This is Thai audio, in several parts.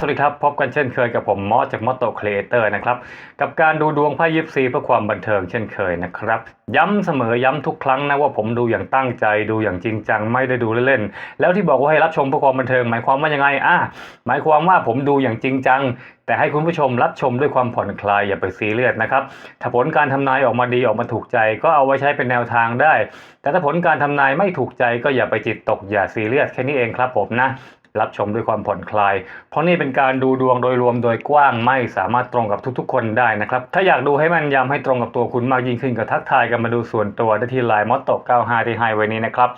สวัสดีครับ พบกันเช่นเคยกับผมมอสจากมอตโตครีเอเตอร์นะครับ กับการดูดวงไพ่ยิปซีเพื่อความบันเทิงเช่นเคยนะครับ ย้ำเสมอย้ำทุกครั้งนะว่าผมดูอย่างตั้งใจดูอย่างจริงจังไม่ได้ดูเล่นๆ แล้วที่บอกว่าให้รับชมเพื่อความบันเทิง หมายความว่ายังไงอะหมายความว่าผมดูอย่างจริงจัง แต่ให้คุณผู้ชมรับชมด้วยความผ่อนคลายอย่าไปซีเรียสนะครับถ้าผลการทำนายออกมาดีออกมาถูกใจ ก็เอาไว้ใช้เป็นแนวทางได้ แต่ถ้าผลการทำนายไม่ถูกใจก็อย่าไปจิตตกอย่าซีเรียสแค่นี้เองครับผมนะ รับชมด้วยความผ่อนคลาย เพราะนี่เป็นการดูดวงโดยรวมโดยกว้างไม่สามารถตรงกับทุกๆ คนได้นะครับ ถ้าอยากดูให้มันยำให้ตรงกับตัวคุณมากยิ่งขึ้นก็ทักทายกันมาดูส่วนตัวได้ที่ไลน์มอตโต95ที่ให้ไว้นี้นะครับ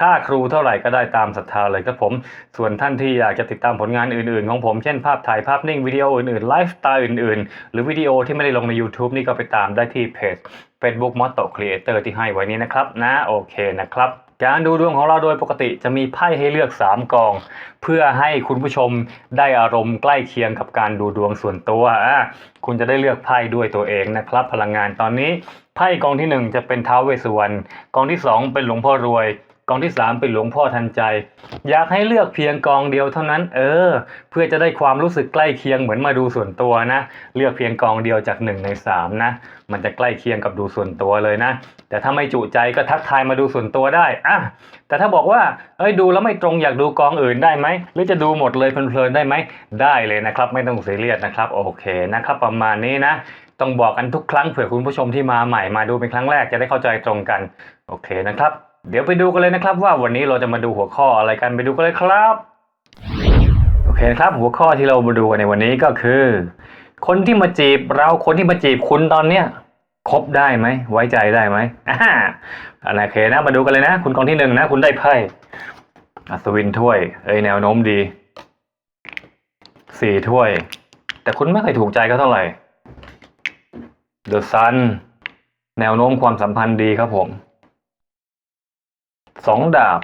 ค่าครูเท่าไหร่ก็ได้ตามศรัทธาเลยครับผม ส่วนท่านที่อยากจะติดตามผลงานอื่นๆ ของผมเช่นภาพถ่ายภาพนิ่งวิดีโออื่นๆไลฟ์สไตล์อื่นๆ หรือวิดีโอที่ไม่ได้ลงใน YouTube นี่ก็ไปตามได้ที่เพจ Facebook m o t o Creator ที่ให้ไว้นี้นะครับนะโอเคนะครับ การดูดวงของเราโดยปกติจะมีไพ่ให้เลือก 3 กอง เพื่อให้คุณผู้ชมได้อารมณ์ใกล้เคียงกับการดูดวงส่วนตัวคุณจะได้เลือกไพ่ด้วยตัวเองนะครับ พลังงานตอนนี้ไพ่กองที่ 1 จะเป็นท้าวเวสสุวรรณกองที่ 2 เป็นหลวงพ่อรวย กองที่ 3 เป็นหลวงพ่อทันใจ อยากให้เลือกเพียงกองเดียวเท่านั้น เออ เพื่อจะได้ความรู้สึกใกล้เคียงเหมือนมาดูส่วนตัวนะ เลือกเพียงกองเดียวจาก 1 ใน 3 นะ มันจะใกล้เคียงกับดูส่วนตัวเลยนะ แต่ถ้าไม่จุใจก็ทักทายมาดูส่วนตัวได้อะแต่ถ้าบอกว่าเอ้ยดูแล้วไม่ตรงอยากดูกองอื่นได้ไหมหรือจะดูหมดเลยเพลินๆได้ไหมได้เลยนะครับ ไม่ต้องซียเรียสนะครับโอเคนะครับ ประมาณนี้นะต้องบอกกันทุกครั้งเผื่อคุณผู้ชมที่มาใหม่มาดูเป็นครั้งแรกจะได้เข้าใจตรงกัน โอเคนะครับ เดี๋ยวไปดูกันเลยนะครับ ว่าวันนี้เราจะมาดูหัวข้ออะไรกันไปดูกันเลยครับโอเคครับหัวข้อที่เรามาดูกันในวันนี้ก็คือ คนที่มาจีบเราคนที่มาจีบคุณตอนเนี้ยคบได้ไหมไว้ใจได้ไหมอ่าอันโอเคนะมาดูกันเลยนะ คุณกองที่หนึ่งนะ คุณได้ไพ่อัศวินถ้วย เอ้ยแนวโน้มดีสี่ถ้วย แต่คุณไม่เคยถูกใจเขาเท่าไหร่เดอะซันแนวโน้มความสัมพันธ์ดีครับผม สองดาบ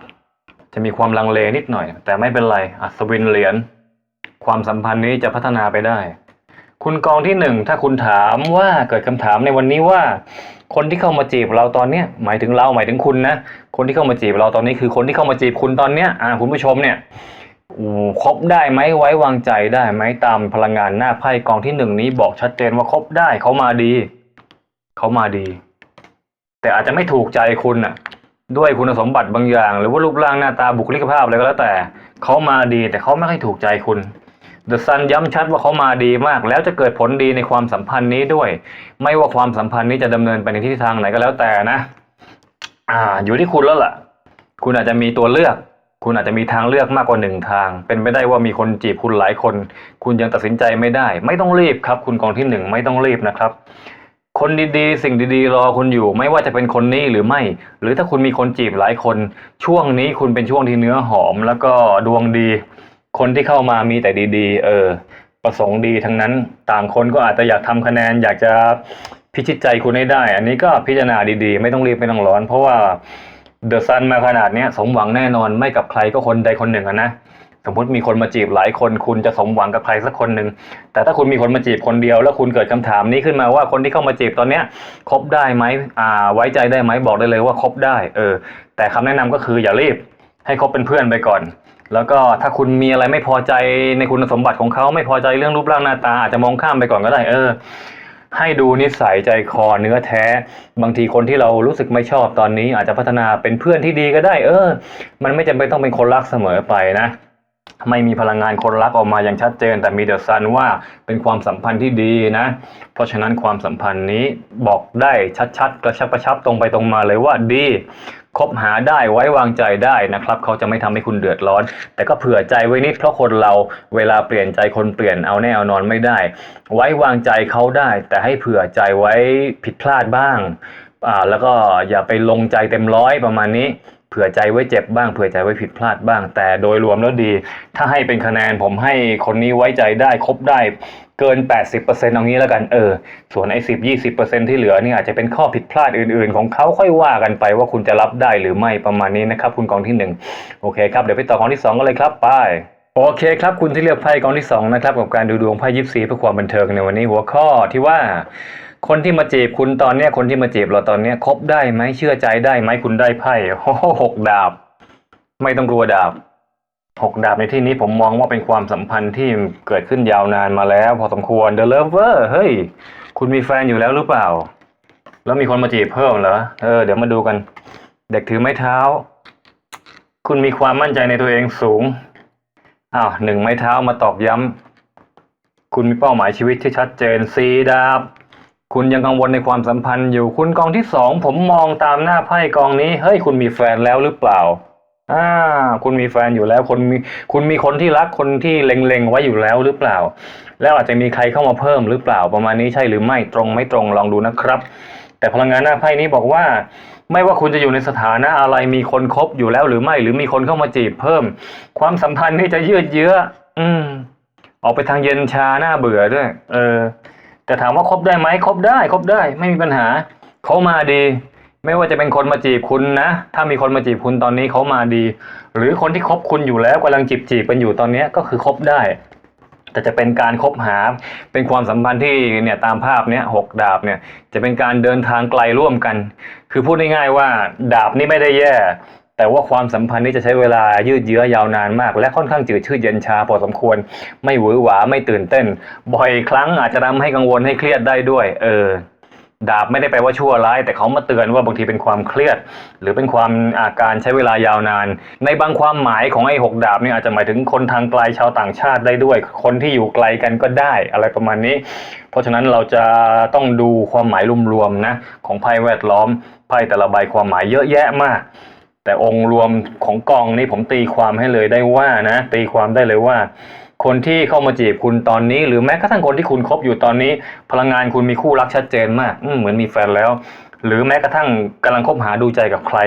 จะมีความลังเลนิดหน่อย แต่ไม่เป็นไร อัศวินเหรียญความสัมพันธ์นี้จะพัฒนาไปได้ คุณกองที่หนึ่งถ้าคุณถามว่าเกิดคำถามในวันนี้ว่า คนที่เข้ามาจีบเราตอนเนี้ยหมายถึงเราหมายถึงคุณนะคนที่เข้ามาจีบเราตอนนี้คือคนที่เข้ามาจีบคุณตอนเนี้ยอ่าคุณผู้ชมเนี่ยอืมคบได้ไหมไว้วางใจได้ไหมตามพลังงานหน้าไพ่กองที่หนึ่งนี้บอกชัดเจนว่าคบได้เขามาดี เขามาดี แต่อาจจะไม่ถูกใจคุณน่ะ ด้วยคุณสมบัติบางอย่าง หรือว่ารูปร่างหน้าตาบุคลิกภาพอะไรก็แล้วแต่เขามาดีแต่เขาไม่ค่อยถูกใจคุณเดอะซันย้ำชัดว่าเขามาดีมาก แล้วจะเกิดผลดีในความสัมพันธ์นี้ด้วย ไม่ว่าความสัมพันธ์นี้จะดำเนินไปในทิศทางไหนก็แล้วแต่นะ อ่า อยู่ที่คุณแล้วล่ะ คุณอาจจะมีตัวเลือก คุณอาจจะมีทางเลือกมากกว่าหนึ่งทาง เป็นไปได้ว่ามีคนจีบคุณหลายคน คุณยังตัดสินใจไม่ได้ ไม่ต้องรีบครับ คุณกองที่หนึ่งไม่ต้องรีบนะครับ คนดีๆ สิ่งดีๆ รอคุณอยู่ ไม่ว่าจะเป็นคนนี้หรือไม่ หรือถ้าคุณมีคนจีบหลายคน ช่วงนี้คุณเป็นช่วงที่เนื้อหอม แล้วก็ดวงดี คนที่เข้ามามีแต่ดีๆ เออ ประสงค์ดีทั้งนั้น ต่างคนก็อาจจะอยากทำคะแนน อยากจะพิชิตใจคุณให้ได้ อันนี้ก็พิจารณาดีๆ ไม่ต้องรีบไม่ต้องร้อน เพราะว่าเดอะซันมาขนาดเนี้ยสมหวังแน่นอนไม่กับใครก็คนใดคนหนึ่งนะ สมมติมีคนมาจีบหลายคน คุณจะสมหวังกับใครสักคนหนึ่งแต่ถ้าคุณมีคนมาจีบคนเดียว แล้วคุณเกิดคำถามนี้ขึ้นมาว่าคนที่เข้ามาจีบตอนเนี้ยคบได้ไหมอ่า ไว้ใจได้ไหมบอกได้เลยว่าคบได้ เออ แต่คำแนะนำก็คืออย่ารีบ ให้คบเป็นเพื่อนไปก่อน แล้วก็ถ้าคุณมีอะไรไม่พอใจในคุณสมบัติของเขาไม่พอใจเรื่องรูปร่างหน้าตาอาจจะมองข้ามไปก่อนก็ได้เออให้ดูนิสัยใจคอเนื้อแท้ บางทีคนที่เรารู้สึกไม่ชอบตอนนี้ อาจจะพัฒนาเป็นเพื่อนที่ดีก็ได้ เออ มันไม่จำเป็นต้องเป็นคนรักเสมอไปนะ ไม่มีพลังงานคนรักออกมาอย่างชัดเจน แต่มีเดอะซันว่าเป็นความสัมพันธ์ที่ดีนะ เพราะฉะนั้นความสัมพันธ์นี้บอกได้ชัดๆ กระชับกระชับตรงไปตรงมาเลยว่าดีคบหาได้ไว้วางใจได้นะครับ เขาจะไม่ทำให้คุณเดือดร้อน แต่ก็เผื่อใจไว้นิดเพราะคนเราเวลาเปลี่ยนใจคนเปลี่ยนเอาแน่เอานอนไม่ได้ ไว้วางใจเขาได้ แต่ให้เผื่อใจไว้ผิดพลาดบ้างอ่าแล้วก็อย่าไปลงใจเต็มร้อยประมาณนี้ ผื่อใจไว้เจ็บบ้างเผื่อใจไว้ผิดพลาดบ้าง แต่โดยรวมแล้วดี ถ้าให้เป็นคะแนนผมให้คนนี้ไว้ใจได้ครบได้เกิน 80%เอางี้แล้วกันเออ ส่วนไอ้สิบยี่สิบเปอร์เซ็นที่เหลือนี่อาจจะเป็นข้อผิดพลาดอื่นๆ ของเขาค่อยว่ากันไปว่าคุณจะรับได้หรือไม่ประมาณนี้นะครับ คุณกองที่หนึ่งโอเคครับ เดี๋ยวไปต่อกองที่สองกันเลยครับไปโอเคครับ คุณที่เลือกไพ่กองที่สองนะครับ กับการดูดวงไพ่ยิปซีเพื่อความบันเทิงในวันนี้หัวข้อที่ว่า คนที่มาจีบคุณตอนเนี้ยคนที่มาจีบเราตอนเนี้ยคบได้ไหมเชื่อใจได้ไหมคุณได้ไพ่หหกดาบ ไม่ต้องกลัวดาบหกดาบในที่นี้ผมมองว่าเป็นความสัมพันธ์ที่เกิดขึ้นยาวนานมาแล้ว พอสมควร The Lover เฮ้ย คุณมีแฟนอยู่แล้วหรือเปล่า แล้วมีคนมาจีบเพิ่มเหรอเออเดี๋ยวมาดูกัน เด็กถือไม้เท้า คุณมีความมั่นใจในตัวเองสูงอ้าวหนึ่งไม้เท้ามาตอกย้ำคุณมีเป้าหมายชีวิตที่ชัดเจนสีดาบ คุณยังกังวลในความสัมพันธ์อยู่คุณกองที่สองผมมองตามหน้าไพ่กองนี้ เฮ้ยคุณมีแฟนแล้วหรือเปล่าอ่าคุณมีแฟนอยู่แล้วคนมีคุณมีคนที่รักคนที่เล็งๆไว้อยู่แล้วหรือเปล่า แล้วอาจจะมีใครเข้ามาเพิ่มหรือเปล่าประมาณนี้ใช่หรือไม่ตรงไม่ตรงลองดูนะครับ แต่พลังงานหน้าไพ่นี้บอกว่า ไม่ว่าคุณจะอยู่ในสถานะอะไรมีคนคบอยู่แล้วหรือไม่ หรือมีคนเข้ามาจีบเพิ่ม ความสัมพันธ์นี่จะยืดเยื้ออืม ออกไปทางเย็นชาหน้าเบื่อด้วย เออ แต่ถามว่าคบได้ไหมคบได้คบได้ไม่มีปัญหาเขามาดี ไม่ว่าจะเป็นคนมาจีบคุณนะ ถ้ามีคนมาจีบคุณตอนนี้เขามาดี หรือคนที่คบคุณอยู่แล้วกำลังจีบจีบกันอยู่ตอนนี้ก็คือคบได้ แต่จะเป็นการคบหาเป็นความสัมพันธ์ที่เนี่ยตามภาพเนี้ยหกดาบเนี่ยจะเป็นการเดินทางไกลร่วมกัน คือพูดง่ายๆว่า ดาบนี่ไม่ได้แย่ แต่ว่าความสัมพันธ์นี้จะใช้เวลายืดเยื้อยาวนานมาก และค่อนข้างจืดชืดเย็นชาพอสมควร ไม่หวือหวาไม่ตื่นเต้น บ่อยครั้งอาจจะทำให้กังวลให้เครียดได้ด้วย เออ ดาบไม่ได้แปลว่าชั่วร้าย แต่เขามาเตือนว่าบางทีเป็นความเครียด หรือเป็นความอาการใช้เวลายาวนาน ในบางความหมายของไอ้หกดาบเนี่ยอาจจะหมายถึงคนทางไกลชาวต่างชาติได้ด้วย คนที่อยู่ไกลกันก็ได้อะไรประมาณนี้ เพราะฉะนั้นเราจะต้องดูความหมายรวมๆนะของไพ่แวดล้อมไพ่แต่ละใบความหมายเยอะแยะมาก แต่องค์รวมของกองนี่ผมตีความให้เลยได้ว่านะ ตีความได้เลยว่า คนที่เข้ามาจีบคุณตอนนี้ หรือแม้กระทั่งคนที่คุณคบอยู่ตอนนี้ พลังงานคุณมีคู่รักชัดเจนมากมเหมือนมีแฟนแล้ว หรือแม้กระทั่งกำลังคบหาดูใจกับใคร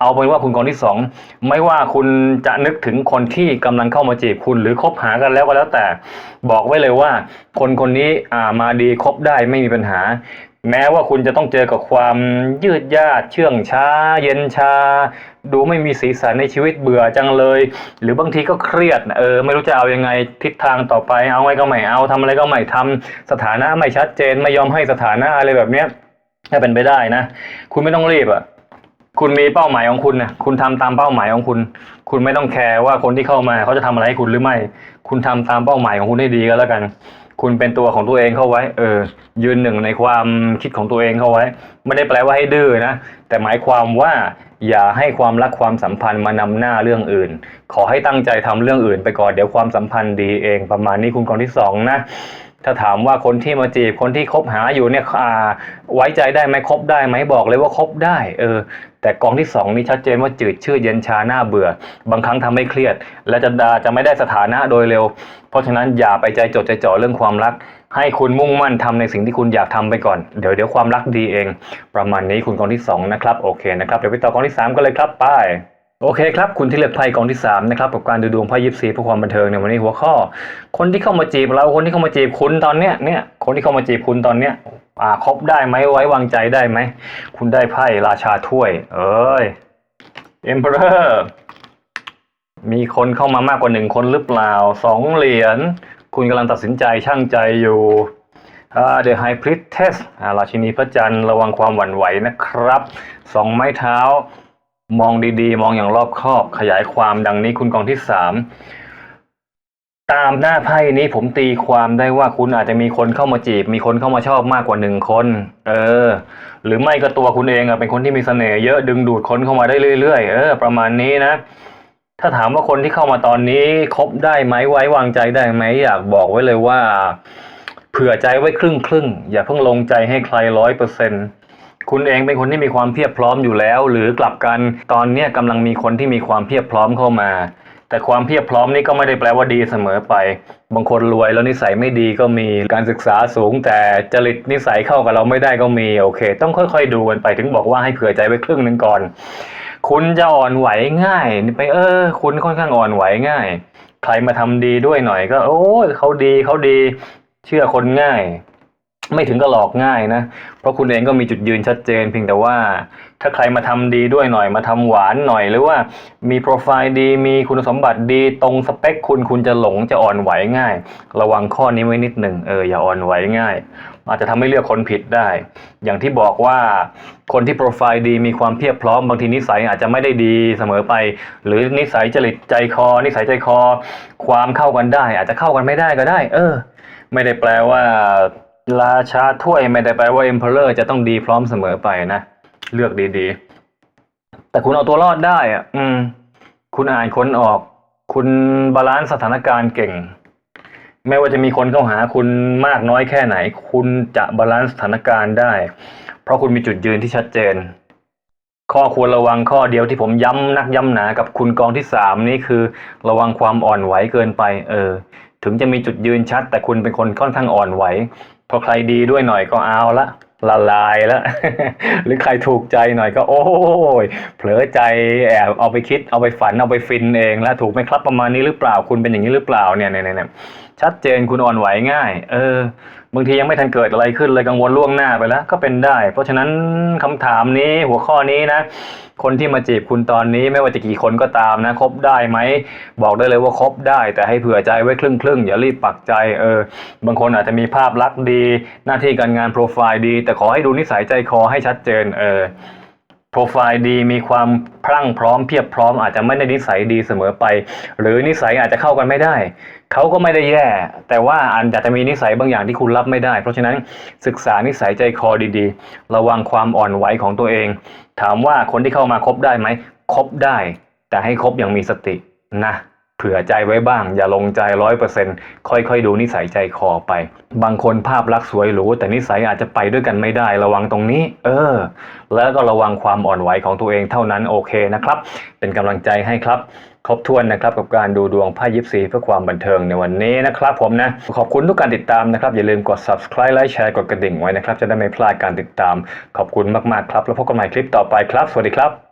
เอาเป็นว่าคุณกองที่สองไม่ว่าคุณจะนึกถึงคนที่กำลังเข้ามาจีบคุณหรือคบหากันแล้วก็แล้วแต่ บอกไว้เลยว่า คนคนนี้มาดีคบได้ไม่มีปัญหา แม้ว่าคุณจะต้องเจอกับความยืดยาดเชื่องช้า เย็นชา ดูไม่มีสีสันในชีวิตเบื่อจังเลย หรือบางทีก็เครียดเออไม่รู้จะเอายังไงทิศทางต่อไปเอาไงก็ไม่เอาทำอะไรก็ไม่ทำสถานะไม่ชัดเจนไม่ยอมให้สถานะอะไรแบบเนี้ยถ้าเป็นไปได้นะ คุณไม่ต้องรีบอะ คุณมีเป้าหมายของคุณนะคุณทำตามเป้าหมายของคุณ คุณไม่ต้องแคร์ว่าคนที่เข้ามาเขาจะทำอะไรให้คุณหรือไม่ คุณทำตามเป้าหมายของคุณให้ดีก็แล้วกัน คุณเป็นตัวของตัวเองเข้าไว้ เออ ยืนหนึ่งในความคิดของตัวเองเข้าไว้ ไม่ได้แปลว่าให้ดื้อนะ แต่หมายความว่าอย่าให้ความรักความสัมพันธ์มานำหน้าเรื่องอื่น ขอให้ตั้งใจทำเรื่องอื่นไปก่อน เดี๋ยวความสัมพันธ์ดีเอง ประมาณนี้คุณกองที่สองนะ ถ้าถามว่าคนที่มาจีบคนที่คบหาอยู่เนี่ยไว้ใจได้ไหมคบได้ไหมบอกเลยว่าคบได้เออแต่กองที่สองนี่ชัดเจนว่าจืดชืดเย็นชาหน้าเบื่อ บางครั้งทำให้เครียด และจะจะไม่ได้สถานะโดยเร็ว เพราะฉะนั้นอย่าไปใจจดใจจ่อเรื่องความรัก ให้คุณมุ่งมั่นทำในสิ่งที่คุณอยากทำไปก่อน เดี๋ยวเดี๋ยวความรักดีเอง ประมาณนี้คุณกองที่สองนะครับโอเคนะครับเดี๋ยวไปต่อกองที่สามกันเลยครับไป โอเคครับ คุณที่เลือกไพ่กองที่สามนะครับกับการดูดวงไพ่ยิปซีเพื่อความบันเทิงในวันนี้หัวข้อ คนที่เข้ามาจีบเราคนที่เข้ามาจีบคุณตอนเนี้ยเนี่ยคนที่เข้ามาจีบคุณตอนเนี้ยอ่าคบได้ไหมไว้วางใจได้ไหมคุณได้ไพ่ราชาถ้วย เอ้ย Emperor มีคนเข้ามามากกว่าหนึ่งคนหรือเปล่าสองเหรียญคุณกำลังตัดสินใจช่างใจอยู่อ่า The High Priestess อ่าราชินีพระจันทร์ระวังความหวั่นไหวนะครับสองไม้เท้า มองดีๆ มองอย่างรอบคอบ ขยายความดังนี้คุณกองที่สามตามหน้าไพ่นี้ผมตีความได้ว่าคุณอาจจะมีคนเข้ามาจีบ มีคนเข้ามาชอบมากกว่าหนึ่งคน เออ หรือไม่ก็ตัวคุณเองอะเป็นคนที่มีเสน่ห์เยอะดึงดูดคนเข้ามาได้เรื่อยๆเออ ประมาณนี้นะ ถ้าถามว่าคนที่เข้ามาตอนนี้คบได้ไหมไว้วางใจได้ไหมอยากบอกไว้เลยว่า เผื่อใจไว้ครึ่งครึ่งๆอย่าเพิ่งลงใจให้ใครร้อยเปอร์เซ็นต์ คุณเองเป็นคนที่มีความเพียบพร้อมอยู่แล้ว หรือกลับกันตอนเนี้ยกำลังมีคนที่มีความเพียบพร้อมเข้ามา แต่ความเพียบพร้อมนี่ก็ไม่ได้แปลว่าดีเสมอไป บางคนรวยแล้วนิสัยไม่ดีก็มีการศึกษาสูง แต่จริตนิสัยเข้ากับเราไม่ได้ก็มีโอเค ต้องค่อยๆดูกันไปถึงบอกว่าให้เผื่อใจไว้ครึ่งหนึ่งก่อน คุณจะอ่อนไหวง่ายไปเออ คุณค่อนข้างอ่อนไหวง่าย ใครมาทำดีด้วยหน่อยก็ โอ้เขาดีเขาดี เชื่อคนง่าย ไม่ถึงก็หลอกง่ายนะ เพราะคุณเองก็มีจุดยืนชัดเจน เพียงแต่ว่าถ้าใครมาทำดีด้วยหน่อยมาทำหวานหน่อย หรือว่ามีโปรไฟล์ดี มีคุณสมบัติดี ตรงสเปคคุณคุณจะหลงจะอ่อนไหวง่าย ระวังข้อนี้ไว้นิดหนึ่งเอออย่าอ่อนไหวง่าย อาจจะทำให้เลือกคนผิดได้ อย่างที่บอกว่าคนที่โปรไฟล์ดีมีความเพียบพร้อมบางทีนิสัยอาจจะไม่ได้ดีเสมอไป หรือนิสัยจริตใจคอ นิสัยใจคอ ความเข้ากันได้ อาจจะเข้ากันไม่ได้ก็ได้ เออ ไม่ได้แปลว่า ราชาถ้วยไม่ได้แปลว่า emperor จะต้องดีพร้อมเสมอไปนะ เลือกดีๆ แต่คุณเอาตัวรอดได้อะ อืม คุณอ่านคนออก คุณบาลานซ์สถานการณ์เก่ง ไม่ว่าจะมีคนเข้าหาคุณมากน้อยแค่ไหน คุณจะบาลานซ์สถานการณ์ได้ เพราะคุณมีจุดยืนที่ชัดเจน ข้อควรระวังข้อเดียวที่ผมย้ำนักย้ำหนากับคุณกองที่สามนี่คือ ระวังความอ่อนไหวเกินไป เออ ถึงจะมีจุดยืนชัด แต่คุณเป็นคนค่อนข้างอ่อนไหว พอใครดีด้วยหน่อยก็เอาละละลายละหรือใครถูกใจหน่อยก็โอ้ยเผลอใจแอบเอาไปคิดเอาไปฝันเอาไปฟินเองแล้วถูกไหมครับประมาณนี้หรือเปล่าคุณเป็นอย่างนี้หรือเปล่าเนี่ยเนี่ยเนี่ยชัดเจนคุณอ่อนไหวง่าย เออ บางทียังไม่ทันเกิดอะไรขึ้นเลยกังวลล่วงหน้าไปแล้ว ก็เป็นได้ เพราะฉะนั้นคำถามนี้หัวข้อนี้นะ คนที่มาจีบคุณตอนนี้ไม่ว่าจะกี่คนก็ตามนะคบได้ไหม บอกได้เลยว่าคบได้ แต่ให้เผื่อใจไว้ครึ่งครึ่งอย่ารีบปักใจ เออ บางคนอาจจะมีภาพลักษณ์ดี หน้าที่การงานโปรไฟล์ดี แต่ขอให้ดูนิสัยใจคอให้ชัดเจน เออ โปรไฟล์ดีมีความพรั่งพร้อมเพียบพร้อมอาจจะไม่ได้นิสัยดีเสมอไป หรือนิสัยอาจจะเข้ากันไม่ได้เขาก็ไม่ได้แย่ แต่ว่าอาจจะมีนิสัยบางอย่างที่คุณรับไม่ได้ เพราะฉะนั้นศึกษานิสัยใจคอดีๆ ระวังความอ่อนไหวของตัวเอง ถามว่าคนที่เข้ามาคบได้ไหมคบได้ แต่ให้คบอย่างมีสตินะ ผื่อใจไว้บ้าง อย่าลงใจร้อยเปอร์เซ็นต์ค่อยๆ ดูนิสัยใจคอไป บางคนภาพลักษณ์สวยหรูแต่นิสัยอาจจะไปด้วยกันไม่ได้ระวังตรงนี้ เออ แล้วก็ระวังความอ่อนไหวของตัวเองเท่านั้นโอเคนะครับ เป็นกำลังใจให้ครับครบถ้วนนะครับกับการดูดวงไพ่ยิปซีเพื่อความบันเทิงในวันนี้นะครับผมนะ ขอบคุณทุกการติดตามนะครับ อย่าลืมกด subscribe ไลค์แชร์กดกระดิ่งไว้นะครับ จะได้ไม่พลาดการติดตาม ขอบคุณมากๆครับ แล้วพบกันใหม่คลิปต่อไปครับ สวัสดีครับ